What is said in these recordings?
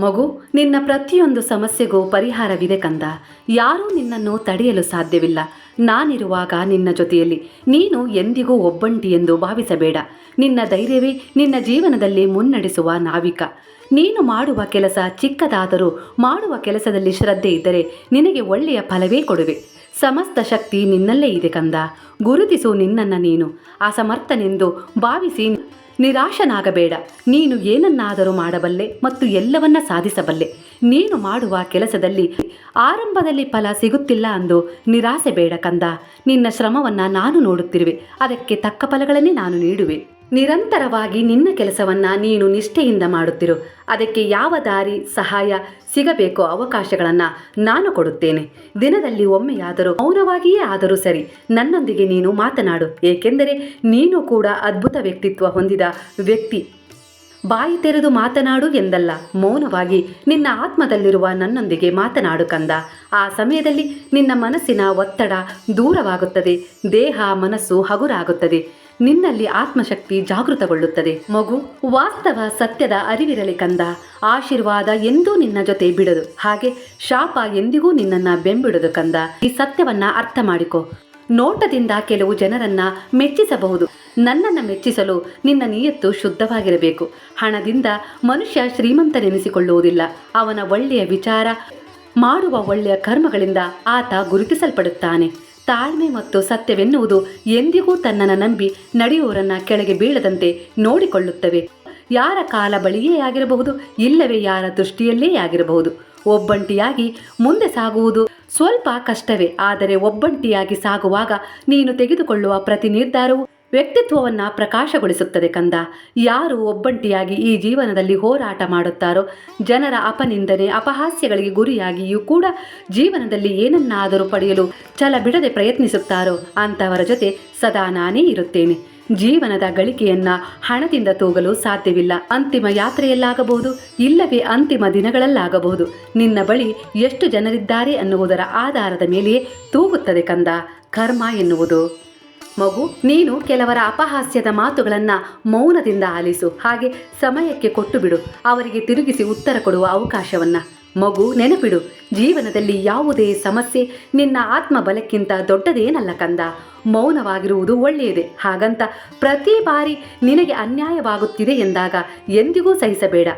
ಮಗು, ನಿನ್ನ ಪ್ರತಿಯೊಂದು ಸಮಸ್ಯೆಗೂ ಪರಿಹಾರವಿದೆ ಕಂದ. ಯಾರೂ ನಿನ್ನನ್ನು ತಡೆಯಲು ಸಾಧ್ಯವಿಲ್ಲ. ನಾನಿರುವಾಗ ನಿನ್ನ ಜೊತೆಯಲ್ಲಿ. ನೀನು ಎಂದಿಗೂ ಒಬ್ಬಂಟಿ ಎಂದು ಭಾವಿಸಬೇಡ. ನಿನ್ನ ಧೈರ್ಯವೇ ನಿನ್ನ ಜೀವನದಲ್ಲಿ ಮುನ್ನಡೆಸುವ ನಾವಿಕ. ನೀನು ಮಾಡುವ ಕೆಲಸ ಚಿಕ್ಕದಾದರೂ, ಮಾಡುವ ಕೆಲಸದಲ್ಲಿ ಶ್ರದ್ಧೆ ಇದ್ದರೆ ನಿನಗೆ ಒಳ್ಳೆಯ ಫಲವೇ ಕೊಡುವೆ. ಸಮಸ್ತ ಶಕ್ತಿ ನಿನ್ನಲ್ಲೇ ಇದೆ ಕಂದ. ಗುರುತಿಸು ನಿನ್ನನ್ನು ನೀನು. ಅಸಮರ್ಥನೆಂದು ಭಾವಿಸಿ ನಿರಾಶನಾಗಬೇಡ. ನೀನು ಏನನ್ನಾದರೂ ಮಾಡಬಲ್ಲೆ ಮತ್ತು ಎಲ್ಲವನ್ನ ಸಾಧಿಸಬಲ್ಲೆ. ನೀನು ಮಾಡುವ ಕೆಲಸದಲ್ಲಿ ಆರಂಭದಲ್ಲಿ ಫಲ ಸಿಗುತ್ತಿಲ್ಲ ಅಂದು ನಿರಾಸೆ ಬೇಡ ಕಂದ. ನಿನ್ನ ಶ್ರಮವನ್ನು ನಾನು ನೋಡುತ್ತಿರುವೆ. ಅದಕ್ಕೆ ತಕ್ಕ ಫಲಗಳನ್ನೇ ನಾನು ನೀಡುವೆ. ನಿರಂತರವಾಗಿ ನಿನ್ನ ಕೆಲಸವನ್ನ ನೀನು ನಿಷ್ಠೆಯಿಂದ ಮಾಡುತ್ತಿರು. ಅದಕ್ಕೆ ಯಾವ ದಾರಿ, ಸಹಾಯ ಸಿಗಬೇಕೋ ಅವಕಾಶಗಳನ್ನು ನಾನು ಕೊಡುತ್ತೇನೆ. ದಿನದಲ್ಲಿ ಒಮ್ಮೆಯಾದರೂ, ಮೌನವಾಗಿಯೇ ಆದರೂ ಸರಿ, ನನ್ನೊಂದಿಗೆ ನೀನು ಮಾತನಾಡು. ಏಕೆಂದರೆ ನೀನು ಕೂಡ ಅದ್ಭುತ ವ್ಯಕ್ತಿತ್ವ ಹೊಂದಿದ ವ್ಯಕ್ತಿ. ಬಾಯಿ ತೆರೆದು ಮಾತನಾಡು ಎಂದಲ್ಲ, ಮೌನವಾಗಿ ನಿನ್ನ ಆತ್ಮದಲ್ಲಿರುವ ನನ್ನೊಂದಿಗೆ ಮಾತನಾಡು ಕಂದ. ಆ ಸಮಯದಲ್ಲಿ ನಿನ್ನ ಮನಸ್ಸಿನ ಒತ್ತಡ ದೂರವಾಗುತ್ತದೆ, ದೇಹ, ಮನಸ್ಸು ಹಗುರಾಗುತ್ತದೆ. ನಿನ್ನಲ್ಲಿ ಆತ್ಮಶಕ್ತಿ ಜಾಗೃತಗೊಳ್ಳುತ್ತದೆ. ಮಗು, ವಾಸ್ತವ ಸತ್ಯದ ಅರಿವಿರಲಿ ಕಂದ. ಆಶೀರ್ವಾದ ಎಂದೂ ನಿನ್ನ ಜೊತೆ ಬಿಡದು. ಹಾಗೆ ಶಾಪ ಎಂದಿಗೂ ನಿನ್ನನ್ನ ಬೆಂಬಿಡದು ಕಂದ. ಈ ಸತ್ಯವನ್ನ ಅರ್ಥ ಮಾಡಿಕೊ. ನೋಟದಿಂದ ಕೆಲವು ಜನರನ್ನ ಮೆಚ್ಚಿಸಬಹುದು. ನನ್ನನ್ನು ಮೆಚ್ಚಿಸಲು ನಿನ್ನ ನಿಯತ್ತು ಶುದ್ಧವಾಗಿರಬೇಕು. ಹಣದಿಂದ ಮನುಷ್ಯ ಶ್ರೀಮಂತನೆನಿಸಿಕೊಳ್ಳುವುದಿಲ್ಲ ಅವನ ಒಳ್ಳೆಯ ವಿಚಾರ, ಮಾಡುವ ಒಳ್ಳೆಯ ಕರ್ಮಗಳಿಂದ ಆತ ಗುರುತಿಸಲ್ಪಡುತ್ತಾನೆ. ತಾಳ್ಮೆ ಮತ್ತು ಸತ್ಯವೆನ್ನುವುದು ಎಂದಿಗೂ ತನ್ನನ್ನು ನಂಬಿ ನಡೆಯುವರನ್ನ ಕೆಳಗೆ ಬೀಳದಂತೆ ನೋಡಿಕೊಳ್ಳುತ್ತವೆ. ಯಾರ ಕಾಲ ಬಳಿಯೇ ಆಗಿರಬಹುದು, ಇಲ್ಲವೇ ಯಾರ ದೃಷ್ಟಿಯಲ್ಲೇ ಆಗಿರಬಹುದು. ಒಬ್ಬಂಟಿಯಾಗಿ ಮುಂದೆ ಸಾಗುವುದು ಸ್ವಲ್ಪ ಕಷ್ಟವೇ, ಆದರೆ ಒಬ್ಬಂಟಿಯಾಗಿ ಸಾಗುವಾಗ ನೀನು ತೆಗೆದುಕೊಳ್ಳುವ ಪ್ರತಿ ನಿರ್ಧಾರವು ವ್ಯಕ್ತಿತ್ವವನ್ನು ಪ್ರಕಾಶಗೊಳಿಸುತ್ತದೆ ಕಂದ. ಯಾರು ಒಬ್ಬಂಟಿಯಾಗಿ ಈ ಜೀವನದಲ್ಲಿ ಹೋರಾಟ ಮಾಡುತ್ತಾರೋ, ಜನರ ಅಪನಿಂದನೆ, ಅಪಹಾಸ್ಯಗಳಿಗೆ ಗುರಿಯಾಗಿಯೂ ಕೂಡ ಜೀವನದಲ್ಲಿ ಏನನ್ನಾದರೂ ಪಡೆಯಲು ಛಲ ಬಿಡದೆ ಪ್ರಯತ್ನಿಸುತ್ತಾರೋ, ಅಂಥವರ ಜೊತೆ ಸದಾ ನಾನೇ ಇರುತ್ತೇನೆ. ಜೀವನದ ಗಳಿಕೆಯನ್ನ ಹಣದಿಂದ ತೂಗಲು ಸಾಧ್ಯವಿಲ್ಲ. ಅಂತಿಮ ಯಾತ್ರೆಯಲ್ಲಾಗಬಹುದು, ಇಲ್ಲವೇ ಅಂತಿಮ ದಿನಗಳಲ್ಲಾಗಬಹುದು. ನಿನ್ನ ಬಳಿ ಎಷ್ಟು ಜನರಿದ್ದಾರೆ ಅನ್ನುವುದರ ಆಧಾರದ ಮೇಲೆಯೇ ತೂಗುತ್ತದೆ ಕಂದ. ಕರ್ಮ ಎನ್ನುವುದು. ಮಗು, ನೀನು ಕೆಲವರ ಅಪಹಾಸ್ಯದ ಮಾತುಗಳನ್ನು ಮೌನದಿಂದ ಆಲಿಸು. ಹಾಗೆ ಸಮಯಕ್ಕೆ ಕೊಟ್ಟು ಬಿಡು ಅವರಿಗೆ ತಿರುಗಿಸಿ ಉತ್ತರ ಕೊಡುವ ಅವಕಾಶವನ್ನ. ಮಗು, ನೆನಪಿಡು. ಜೀವನದಲ್ಲಿ ಯಾವುದೇ ಸಮಸ್ಯೆ ನಿನ್ನ ಆತ್ಮಬಲಕ್ಕಿಂತ ದೊಡ್ಡದೇನಲ್ಲ ಕಂದ. ಮೌನವಾಗಿರುವುದು ಒಳ್ಳೆಯದೇ. ಹಾಗಂತ ಪ್ರತಿ ಬಾರಿ ನಿನಗೆ ಅನ್ಯಾಯವಾಗುತ್ತಿದೆ ಎಂದಾಗ ಎಂದಿಗೂ ಸಹಿಸಬೇಡ.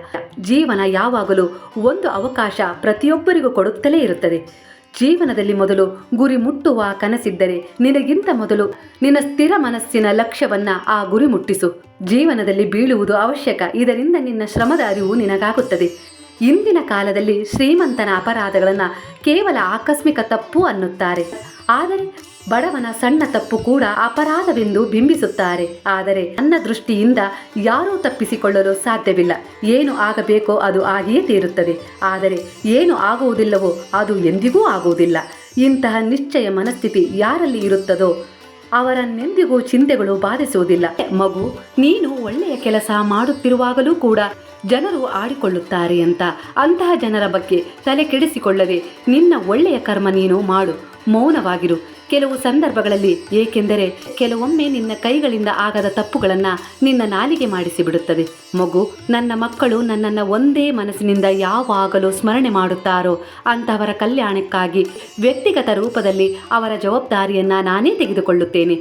ಜೀವನ ಯಾವಾಗಲೂ ಒಂದು ಅವಕಾಶ ಪ್ರತಿಯೊಬ್ಬರಿಗೂ ಕೊಡುತ್ತಲೇ ಇರುತ್ತದೆ. ಜೀವನದಲ್ಲಿ ಮೊದಲು ಗುರಿ ಮುಟ್ಟುವ ಕನಸಿದ್ದರೆ ನಿನಗಿಂತ ಮೊದಲು ನಿನ್ನ ಸ್ಥಿರ ಮನಸ್ಸಿನ ಲಕ್ಷ್ಯವನ್ನ ಆ ಗುರಿ ಮುಟ್ಟಿಸು. ಜೀವನದಲ್ಲಿ ಬೀಳುವುದು ಅವಶ್ಯಕ. ಇದರಿಂದ ನಿನ್ನ ಶ್ರಮದ ಅರಿವು ನಿನಗಾಗುತ್ತದೆ. ಇಂದಿನ ಕಾಲದಲ್ಲಿ ಶ್ರೀಮಂತನ ಅಪರಾಧಗಳನ್ನು ಕೇವಲ ಆಕಸ್ಮಿಕ ತಪ್ಪು ಅನ್ನುತ್ತಾರೆ. ಆದರೆ ಬಡವನ ಸಣ್ಣ ತಪ್ಪು ಕೂಡ ಅಪರಾಧವೆಂದು ಬಿಂಬಿಸುತ್ತಾರೆ. ಆದರೆ ನನ್ನ ದೃಷ್ಟಿಯಿಂದ ಯಾರೂ ತಪ್ಪಿಸಿಕೊಳ್ಳಲು ಸಾಧ್ಯವಿಲ್ಲ. ಏನು ಆಗಬೇಕೋ ಅದು ಆಗಿಯೇ ತೀರುತ್ತದೆ. ಆದರೆ ಏನು ಆಗುವುದಿಲ್ಲವೋ ಅದು ಎಂದಿಗೂ ಆಗುವುದಿಲ್ಲ. ಇಂತಹ ನಿಶ್ಚಯ ಮನಸ್ಥಿತಿ ಯಾರಲ್ಲಿ ಇರುತ್ತದೋ ಅವರನ್ನೆಂದಿಗೂ ಚಿಂತೆಗಳು ಬಾಧಿಸುವುದಿಲ್ಲ. ಮಗು, ನೀನು ಒಳ್ಳೆಯ ಕೆಲಸ ಮಾಡುತ್ತಿರುವಾಗಲೂ ಕೂಡ ಜನರು ಆಡಿಕೊಳ್ಳುತ್ತಾರೆ ಅಂತ. ಅಂತಹ ಜನರ ಬಗ್ಗೆ ತಲೆ ಕೆಡಿಸಿಕೊಳ್ಳದೆ ನಿನ್ನ ಒಳ್ಳೆಯ ಕರ್ಮ ನೀನು ಮಾಡು. ಮೌನವಾಗಿರು. ಕೆಲವು ಸಂದರ್ಭಗಳಲ್ಲಿ, ಏಕೆಂದರೆ ಕೆಲವೊಮ್ಮೆ ನಿನ್ನ ಕೈಗಳಿಂದ ಆಗದ ತಪ್ಪುಗಳನ್ನು ನಿನ್ನ ನಾಲಿಗೆ ಮಾಡಿಸಿ ಬಿಡುತ್ತದೆ ಮಗು, ನನ್ನ ಮಕ್ಕಳು ನನ್ನನ್ನು ಒಂದೇ ಮನಸ್ಸಿನಿಂದ ಯಾವಾಗಲೂ ಸ್ಮರಣೆ ಮಾಡುತ್ತಾರೋ ಅಂತವರ ಕಲ್ಯಾಣಕ್ಕಾಗಿ ವ್ಯಕ್ತಿಗತ ರೂಪದಲ್ಲಿ ಅವರ ಜವಾಬ್ದಾರಿಯನ್ನು ನಾನೇ ತೆಗೆದುಕೊಳ್ಳುತ್ತೇನೆ.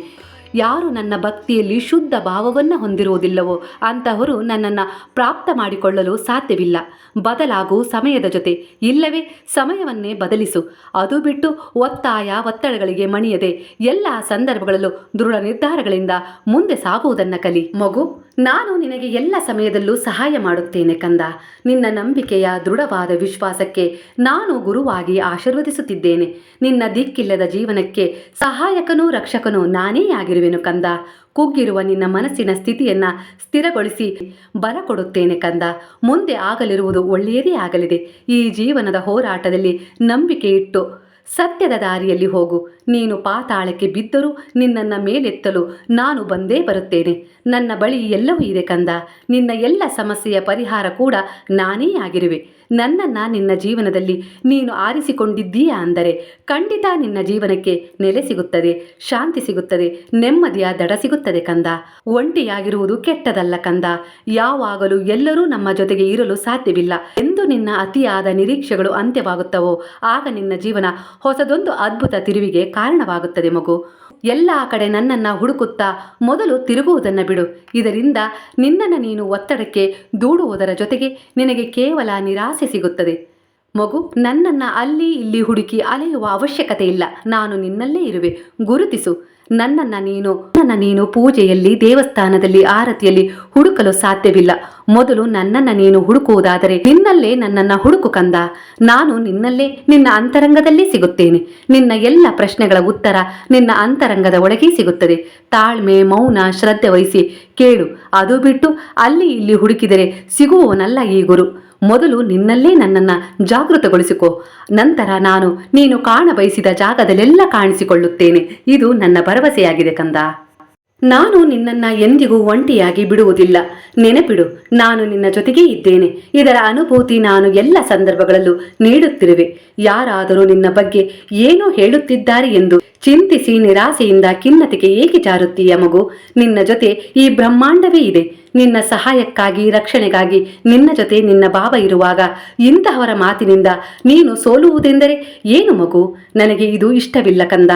ಯಾರು ನನ್ನ ಭಕ್ತಿಯಲ್ಲಿ ಶುದ್ಧ ಭಾವವನ್ನು ಹೊಂದಿರುವುದಿಲ್ಲವೋ ಅಂತಹವರು ನನ್ನನ್ನು ಪ್ರಾಪ್ತ ಮಾಡಿಕೊಳ್ಳಲು ಸಾಧ್ಯವಿಲ್ಲ. ಬದಲಾಗು ಸಮಯದ ಜೊತೆ. ಇಲ್ಲವೇ, ಸಮಯವನ್ನೇ ಬದಲಿಸು. ಅದು ಬಿಟ್ಟು ಒತ್ತಾಯ ಒತ್ತಡಗಳಿಗೆ ಮಣಿಯದೆ ಎಲ್ಲ ಸಂದರ್ಭಗಳಲ್ಲೂ ದೃಢ ನಿರ್ಧಾರಗಳಿಂದ ಮುಂದೆ ಸಾಗುವುದನ್ನು ಕಲಿ. ಮಗು ನಾನು ನಿನಗೆ ಎಲ್ಲ ಸಮಯದಲ್ಲೂ ಸಹಾಯ ಮಾಡುತ್ತೇನೆ ಕಂದ. ನಿನ್ನ ನಂಬಿಕೆಯ ದೃಢವಾದ ವಿಶ್ವಾಸಕ್ಕೆ ನಾನು ಗುರುವಾಗಿ ಆಶೀರ್ವದಿಸುತ್ತಿದ್ದೇನೆ. ನಿನ್ನ ದಿಕ್ಕಿಲ್ಲದ ಜೀವನಕ್ಕೆ ಸಹಾಯಕನೂ ರಕ್ಷಕನೂ ನಾನೇ ಆಗಿರುವೆನು ಕಂದ. ಕುಗ್ಗಿರುವ ನಿನ್ನ ಮನಸ್ಸಿನ ಸ್ಥಿತಿಯನ್ನ ಸ್ಥಿರಗೊಳಿಸಿ ಬಲ ಕೊಡುತ್ತೇನೆ ಕಂದ. ಮುಂದೆ ಆಗಲಿರುವುದು ಒಳ್ಳೆಯದೇ ಆಗಲಿದೆ. ಈ ಜೀವನದ ಹೋರಾಟದಲ್ಲಿ ನಂಬಿಕೆ ಇಟ್ಟು ಸತ್ಯದ ದಾರಿಯಲ್ಲಿ ಹೋಗು. ನೀನು ಪಾತಾಳಕ್ಕೆ ಬಿದ್ದರೂ ನಿನ್ನನ್ನು ಮೇಲೆತ್ತಲು ನಾನು ಬಂದೇ ಬರುತ್ತೇನೆ. ನನ್ನ ಬಳಿ ಎಲ್ಲವೂ ಇದೆ ಕಂದ. ನಿನ್ನ ಎಲ್ಲ ಸಮಸ್ಯೆಯ ಪರಿಹಾರ ಕೂಡ ನಾನೇ ಆಗಿರುವೆ. ನನ್ನನ್ನು ನಿನ್ನ ಜೀವನದಲ್ಲಿ ನೀನು ಆರಿಸಿಕೊಂಡಿದ್ದೀಯಾ ಅಂದರೆ ಖಂಡಿತ ನಿನ್ನ ಜೀವನಕ್ಕೆ ನೆಲೆ ಸಿಗುತ್ತದೆ, ಶಾಂತಿ ಸಿಗುತ್ತದೆ, ನೆಮ್ಮದಿಯ ದಡ ಸಿಗುತ್ತದೆ ಕಂದ. ಒಂಟಿಯಾಗಿರುವುದು ಕೆಟ್ಟದಲ್ಲ ಕಂದ. ಯಾವಾಗಲೂ ಎಲ್ಲರೂ ನಮ್ಮ ಜೊತೆಗೆ ಇರಲು ಸಾಧ್ಯವಿಲ್ಲ. ಎಂದು ನಿನ್ನ ಅತಿಯಾದ ನಿರೀಕ್ಷೆಗಳು ಅಂತ್ಯವಾಗುತ್ತವೋ, ಆಗ ನಿನ್ನ ಜೀವನ ಹೊಸದೊಂದು ಅದ್ಭುತ ತಿರುವಿಗೆ ಕಾರಣವಾಗುತ್ತದೆ ಮಗು. ಎಲ್ಲ ಕಡೆ ನನ್ನನ್ನು ಹುಡುಕುತ್ತಾ ಮೊದಲು ತಿರುಗುವುದನ್ನು ಬಿಡು. ಇದರಿಂದ ನಿನ್ನನ್ನು ನೀನು ಒತ್ತಡಕ್ಕೆ ದೂಡುವುದರ ಜೊತೆಗೆ ನಿನಗೆ ಕೇವಲ ನಿರಾಸೆ ಸಿಗುತ್ತದೆ. ಮಗು, ನನ್ನನ್ನು ಅಲ್ಲಿ ಇಲ್ಲಿ ಹುಡುಕಿ ಅಲೆಯುವ ಅವಶ್ಯಕತೆ ಇಲ್ಲ ನಾನು ನಿನ್ನಲ್ಲೇ ಇರುವೆ. ಗುರುತಿಸು. ನನ್ನನ್ನು ನೀನು ನನ್ನ ನೀನು ಪೂಜೆಯಲ್ಲಿ, ದೇವಸ್ಥಾನದಲ್ಲಿ, ಆರತಿಯಲ್ಲಿ ಹುಡುಕಲು ಸಾಧ್ಯವಿಲ್ಲ. ಮೊದಲು ನನ್ನನ್ನು ನೀನು ಹುಡುಕುವುದಾದರೆ ನಿನ್ನಲ್ಲೇ ನನ್ನನ್ನು ಹುಡುಕು ಕಂದ. ನಾನು ನಿನ್ನಲ್ಲೇ ನಿನ್ನ ಅಂತರಂಗದಲ್ಲೇ ಸಿಗುತ್ತೇನೆ. ನಿನ್ನ ಎಲ್ಲ ಪ್ರಶ್ನೆಗಳ ಉತ್ತರ ನಿನ್ನ ಅಂತರಂಗದ ಒಳಗೆ ಸಿಗುತ್ತದೆ. ತಾಳ್ಮೆ, ಮೌನ, ಶ್ರದ್ಧೆ ವಹಿಸಿ ಕೇಳು. ಅದು ಬಿಟ್ಟು ಅಲ್ಲಿ ಇಲ್ಲಿ ಹುಡುಕಿದರೆ ಸಿಗುವವನಲ್ಲ ಈ ಗುರು. ಮೊದಲು ನಿನ್ನಲ್ಲೇ ನನ್ನನ್ನು ಜಾಗೃತಗೊಳಿಸಿಕೊ. ನಂತರ ನಾನು ನೀನು ಕಾಣ ಬಯಸಿದ ಜಾಗದಲ್ಲೆಲ್ಲ ಕಾಣಿಸಿಕೊಳ್ಳುತ್ತೇನೆ. ಇದು ನನ್ನ ಭರವಸೆಯಾಗಿದೆ ಕಂದ. ನಾನು ನಿನ್ನನ್ನ ಎಂದಿಗೂ ಒಂಟಿಯಾಗಿ ಬಿಡುವುದಿಲ್ಲ. ನೆನಪಿಡು, ನಾನು ನಿನ್ನ ಜೊತೆಗೇ ಇದ್ದೇನೆ. ಇದರ ಅನುಭೂತಿ ನಾನು ಎಲ್ಲ ಸಂದರ್ಭಗಳಲ್ಲೂ ನೀಡುತ್ತಿರುವೆ. ಯಾರಾದರೂ ನಿನ್ನ ಬಗ್ಗೆ ಏನೋ ಹೇಳುತ್ತಿದ್ದಾರೆ ಎಂದು ಚಿಂತಿಸಿ ನಿರಾಸೆಯಿಂದ ಖಿನ್ನತೆಗೆ ಏಕೆ ಜಾರುತ್ತೀಯ ಮಗು? ನಿನ್ನ ಜೊತೆ ಈ ಬ್ರಹ್ಮಾಂಡವೇ ಇದೆ. ನಿನ್ನ ಸಹಾಯಕ್ಕಾಗಿ, ರಕ್ಷಣೆಗಾಗಿ ನಿನ್ನ ಜೊತೆ ನಿನ್ನ ಭಾವ ಇರುವಾಗ ಇಂತಹವರ ಮಾತಿನಿಂದ ನೀನು ಸೋಲುವುದೆಂದರೆ ಏನು ಮಗು? ನನಗೆ ಇದು ಇಷ್ಟವಿಲ್ಲ ಕಂದ.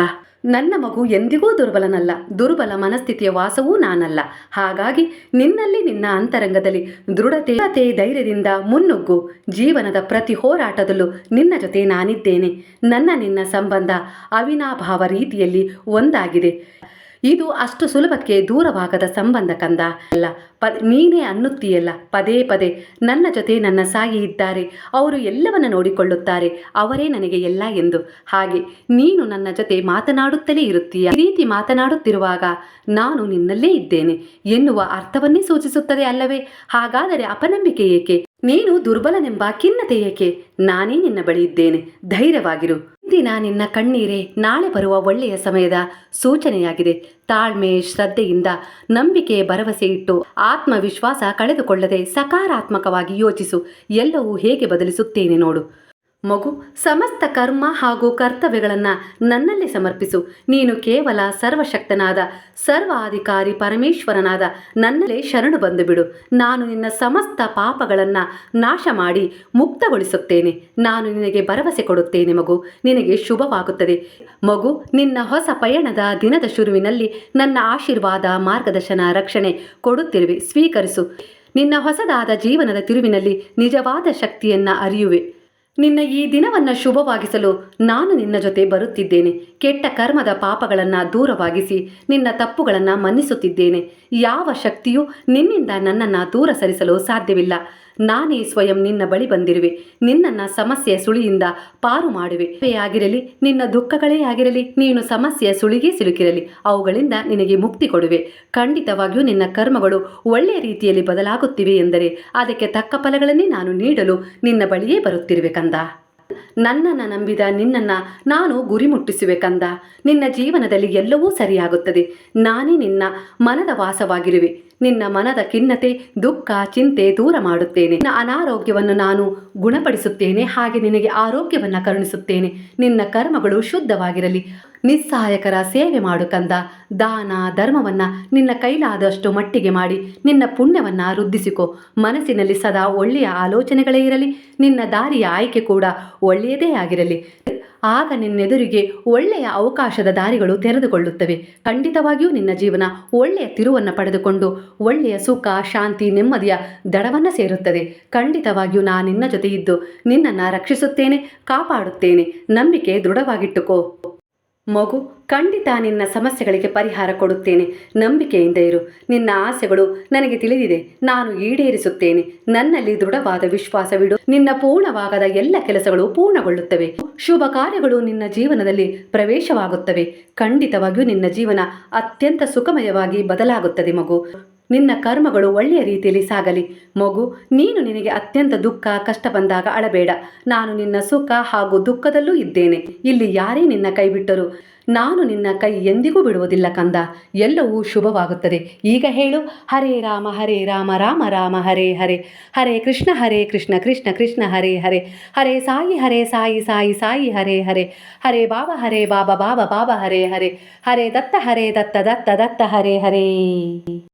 ನನ್ನ ಮಗು ಎಂದಿಗೂ ದುರ್ಬಲನಲ್ಲ. ದುರ್ಬಲ ಮನಸ್ಥಿತಿಯ ವಾಸವೂ ನಾನಲ್ಲ. ಹಾಗಾಗಿ ನಿನ್ನಲ್ಲಿ ನಿನ್ನ ಅಂತರಂಗದಲ್ಲಿ ದೃಢತೆ ಧೈರ್ಯದಿಂದ ಮುನ್ನುಗ್ಗು. ಜೀವನದ ಪ್ರತಿ ಹೋರಾಟದಲ್ಲೂ ನಿನ್ನ ಜೊತೆ ನಾನಿದ್ದೇನೆ. ನನ್ನ ನಿನ್ನ ಸಂಬಂಧ ಅವಿನಾಭಾವ ರೀತಿಯಲ್ಲಿ ಒಂದಾಗಿದೆ. ಇದು ಅಷ್ಟು ಸುಲಭಕ್ಕೆ ದೂರವಾಗದ ಸಂಬಂಧ ಕಂದ. ಅಲ್ಲ, ಪ, ನೀನೇ ಅನ್ನುತ್ತೀಯಲ್ಲ. ಪದೇ ಪದೇ ನನ್ನ ಜೊತೆ ನನ್ನ ಸಾಯಿ ಇದ್ದಾರೆ. ಅವರು ಎಲ್ಲವನ್ನ ನೋಡಿಕೊಳ್ಳುತ್ತಾರೆ. ಅವರೇ ನನಗೆ ಎಲ್ಲ ಎಂದು. ಹಾಗೆ ನೀನು ನನ್ನ ಜೊತೆ ಮಾತನಾಡುತ್ತಲೇ ಇರುತ್ತೀಯ. ರೀತಿ ಮಾತನಾಡುತ್ತಿರುವಾಗ ನಾನು ನಿನ್ನಲ್ಲೇ ಇದ್ದೇನೆ ಎನ್ನುವ ಅರ್ಥವನ್ನೇ ಸೂಚಿಸುತ್ತದೆ ಅಲ್ಲವೇ? ಹಾಗಾದರೆ ಅಪನಂಬಿಕೆ ಏಕೆ? ನೀನು ದುರ್ಬಲನೆಂಬ ಖಿನ್ನತೆ ಏಕೆ? ನಾನೇ ನಿನ್ನ ಬಳಿ ಇದ್ದೇನೆ. ಧೈರ್ಯವಾಗಿರು. ಇಂದಿನ ನಿನ್ನ ಕಣ್ಣೀರೇ, ನಾಳೆ ಬರುವ ಒಳ್ಳೆಯ ಸಮಯದ ಸೂಚನೆಯಾಗಿದೆ. ತಾಳ್ಮೆ, ಶ್ರದ್ಧೆಯಿಂದ ನಂಬಿಕೆ, ಭರವಸೆ ಇಟ್ಟು ಆತ್ಮವಿಶ್ವಾಸ ಕಳೆದುಕೊಳ್ಳದೆ ಸಕಾರಾತ್ಮಕವಾಗಿ ಯೋಚಿಸು. ಎಲ್ಲವೂ ಹೇಗೆ ಬದಲಿಸುತ್ತೇನೆ ನೋಡು. ಮಗು, ಸಮಸ್ತ ಕರ್ಮ ಹಾಗೂ ಕರ್ತವ್ಯಗಳನ್ನು ನನ್ನಲ್ಲಿ ಸಮರ್ಪಿಸು. ನೀನು ಕೇವಲ ಸರ್ವಶಕ್ತನಾದ, ಸರ್ವಾಧಿಕಾರಿ ಪರಮೇಶ್ವರನಾದ ನನ್ನಲ್ಲೇ ಶರಣು ಬಂದು ಬಿಡು ನಾನು ನಿನ್ನ ಸಮಸ್ತ ಪಾಪಗಳನ್ನು ನಾಶ ಮಾಡಿ ಮುಕ್ತಗೊಳಿಸುತ್ತೇನೆ. ನಾನು ನಿನಗೆ ಭರವಸೆ ಕೊಡುತ್ತೇನೆ ಮಗು, ನಿನಗೆ ಶುಭವಾಗುತ್ತದೆ. ಮಗು, ನಿನ್ನ ಹೊಸ ಪಯಣದ ದಿನದ ಶುರುವಿನಲ್ಲಿ ನನ್ನ ಆಶೀರ್ವಾದ, ಮಾರ್ಗದರ್ಶನ, ರಕ್ಷಣೆ ಕೊಡುತ್ತಿರುವೆ. ಸ್ವೀಕರಿಸು. ನಿನ್ನ ಹೊಸದಾದ ಜೀವನದ ತಿರುವಿನಲ್ಲಿ ನಿಜವಾದ ಶಕ್ತಿಯನ್ನು ಅರಿಯುವೆ. ನಿನ್ನ ಈ ದಿನವನ್ನು ಶುಭವಾಗಿಸಲು ನಾನು ನಿನ್ನ ಜೊತೆ ಬರುತ್ತಿದ್ದೇನೆ. ಕೆಟ್ಟ ಕರ್ಮದ ಪಾಪಗಳನ್ನು ದೂರವಾಗಿಸಿ ನಿನ್ನ ತಪ್ಪುಗಳನ್ನು ಮನ್ನಿಸುತ್ತಿದ್ದೇನೆ. ಯಾವ ಶಕ್ತಿಯೂ ನಿನ್ನಿಂದ ನನ್ನನ್ನು ದೂರ ಸರಿಸಲು ಸಾಧ್ಯವಿಲ್ಲ. ನಾನೇ ಸ್ವಯಂ ನಿನ್ನ ಬಳಿ ಬಂದಿರುವೆ. ನಿನ್ನನ್ನು ಸಮಸ್ಯೆಯ ಸುಳಿಯಿಂದ ಪಾರು ಮಾಡುವೆ. ಆಗಿರಲಿ, ನಿನ್ನ ದುಃಖಗಳೇ ಆಗಿರಲಿ, ನೀನು ಸಮಸ್ಯೆಯ ಸುಳಿಗೆ ಸಿಲುಕಿರಲಿ. ಅವುಗಳಿಂದ ನಿನಗೆ ಮುಕ್ತಿ ಕೊಡುವೆ. ಖಂಡಿತವಾಗಿಯೂ ನಿನ್ನ ಕರ್ಮಗಳು ಒಳ್ಳೆಯ ರೀತಿಯಲ್ಲಿ ಬದಲಾಗುತ್ತಿವೆ ಎಂದರೆ, ಅದಕ್ಕೆ ತಕ್ಕ ಫಲಗಳನ್ನೇ ನಾನು ನೀಡಲು ನಿನ್ನ ಬಳಿಯೇ ಬರುತ್ತಿರುವೆ ಕಂದ. ನನ್ನನ್ನು ನಂಬಿದ ನಿನ್ನನ್ನು ನಾನು ಗುರಿ ಮುಟ್ಟಿಸುವೆ ಕಂದ. ನಿನ್ನ ಜೀವನದಲ್ಲಿ ಎಲ್ಲವೂ ಸರಿಯಾಗುತ್ತದೆ. ನಾನೇ ನಿನ್ನ ಮನದ ವಾಸವಾಗಿರುವೆ. ನಿನ್ನ ಮನದ ಖಿನ್ನತೆ, ದುಃಖ, ಚಿಂತೆ ದೂರ ಮಾಡುತ್ತೇನೆ. ನಿನ್ನ ಅನಾರೋಗ್ಯವನ್ನು ನಾನು ಗುಣಪಡಿಸುತ್ತೇನೆ. ಹಾಗೆ ನಿನಗೆ ಆರೋಗ್ಯವನ್ನು ಕರುಣಿಸುತ್ತೇನೆ. ನಿನ್ನ ಕರ್ಮಗಳು ಶುದ್ಧವಾಗಿರಲಿ. ನಿಸ್ಸಹಾಯಕರ ಸೇವೆ ಮಾಡು ಕಂದ. ದಾನ, ಧರ್ಮವನ್ನ ನಿನ್ನ ಕೈಲಾದಷ್ಟು ಮಟ್ಟಿಗೆ ಮಾಡಿ, ನಿನ್ನ ಪುಣ್ಯವನ್ನ ವೃದ್ಧಿಸಿಕೊ. ಮನಸ್ಸಿನಲ್ಲಿ ಸದಾ ಒಳ್ಳೆಯ ಆಲೋಚನೆಗಳೇ ಇರಲಿ, ನಿನ್ನ ದಾರಿಯ ಆಯ್ಕೆ ಕೂಡ ಒಳ್ಳೆಯದೇ ಆಗಿರಲಿ. ಆಗ ನಿನ್ನೆದುರಿಗೆ ಒಳ್ಳೆಯ ಅವಕಾಶದ ದಾರಿಗಳು ತೆರೆದುಕೊಳ್ಳುತ್ತವೆ. ಖಂಡಿತವಾಗಿಯೂ ನಿನ್ನ ಜೀವನ ಒಳ್ಳೆಯ ತಿರುವನ್ನು ಪಡೆದುಕೊಂಡು, ಒಳ್ಳೆಯ ಸುಖ, ಶಾಂತಿ, ನೆಮ್ಮದಿಯ ದಡವನ್ನು ಸೇರುತ್ತದೆ. ಖಂಡಿತವಾಗಿಯೂ ನಾನು ನಿನ್ನ ಜೊತೆ ಇದ್ದು, ನಿನ್ನನ್ನು ರಕ್ಷಿಸುತ್ತೇನೆ, ಕಾಪಾಡುತ್ತೇನೆ. ನಂಬಿಕೆ ದೃಢವಾಗಿಟ್ಟುಕೋ. ಮಗು, ಖಂಡಿತ ನಿನ್ನ ಸಮಸ್ಯೆಗಳಿಗೆ ಪರಿಹಾರ ಕೊಡುತ್ತೇನೆ. ನಂಬಿಕೆಯಿಂದ ಇರು. ನಿನ್ನ ಆಸೆಗಳು ನನಗೆ ತಿಳಿದಿದೆ. ನಾನು ಈಡೇರಿಸುತ್ತೇನೆ. ನನ್ನಲ್ಲಿ ದೃಢವಾದ ವಿಶ್ವಾಸವಿಡು ನಿನ್ನ ಪೂರ್ಣವಾಗದ ಎಲ್ಲ ಕೆಲಸಗಳು ಪೂರ್ಣಗೊಳ್ಳುತ್ತವೆ. ಶುಭ ಕಾರ್ಯಗಳು ನಿನ್ನ ಜೀವನದಲ್ಲಿ ಪ್ರವೇಶವಾಗುತ್ತವೆ. ಖಂಡಿತವಾಗಿಯೂ ನಿನ್ನ ಜೀವನ ಅತ್ಯಂತ ಸುಖಮಯವಾಗಿ ಬದಲಾಗುತ್ತದೆ ಮಗು. ನಿನ್ನ ಕರ್ಮಗಳು ಒಳ್ಳೆಯ ರೀತಿಯಲ್ಲಿ ಸಾಗಲಿ. ಮಗು, ನೀನು ನಿನಗೆ ಅತ್ಯಂತ ದುಃಖ, ಕಷ್ಟ ಬಂದಾಗ ಅಳಬೇಡ. ನಾನು ನಿನ್ನ ಸುಖ ಹಾಗೂ ದುಃಖದಲ್ಲೂ ಇದ್ದೇನೆ. ಇಲ್ಲಿ ಯಾರೇ ನಿನ್ನ ಕೈ ಬಿಟ್ಟರು ನಾನು ನಿನ್ನ ಕೈ ಎಂದಿಗೂ ಬಿಡುವುದಿಲ್ಲ ಕಂದ. ಎಲ್ಲವೂ ಶುಭವಾಗುತ್ತದೆ. ಈಗ ಹೇಳು, ಹರೇ ರಾಮ ಹರೇ ರಾಮ ರಾಮ ರಾಮ, ಹರೇ ಹರೇ. ಹರೇ ಕೃಷ್ಣ ಹರೇ ಕೃಷ್ಣ ಕೃಷ್ಣ ಕೃಷ್ಣ, ಹರೇ ಹರೇ. ಹರೇ ಸಾಯಿ ಹರೇ ಸಾಯಿ ಸಾಯಿ ಸಾಯಿ, ಹರೇ ಹರೇ. ಹರೇ ಬಾಬಾ ಹರೇ ಬಾಬಾ ಬಾಬಾ ಬಾಬಾ, ಹರೇ ಹರೇ. ಹರೇ ದತ್ತ ಹರೇ ದತ್ತ ದತ್ತ ದತ್ತ, ಹರೇ ಹರೇ.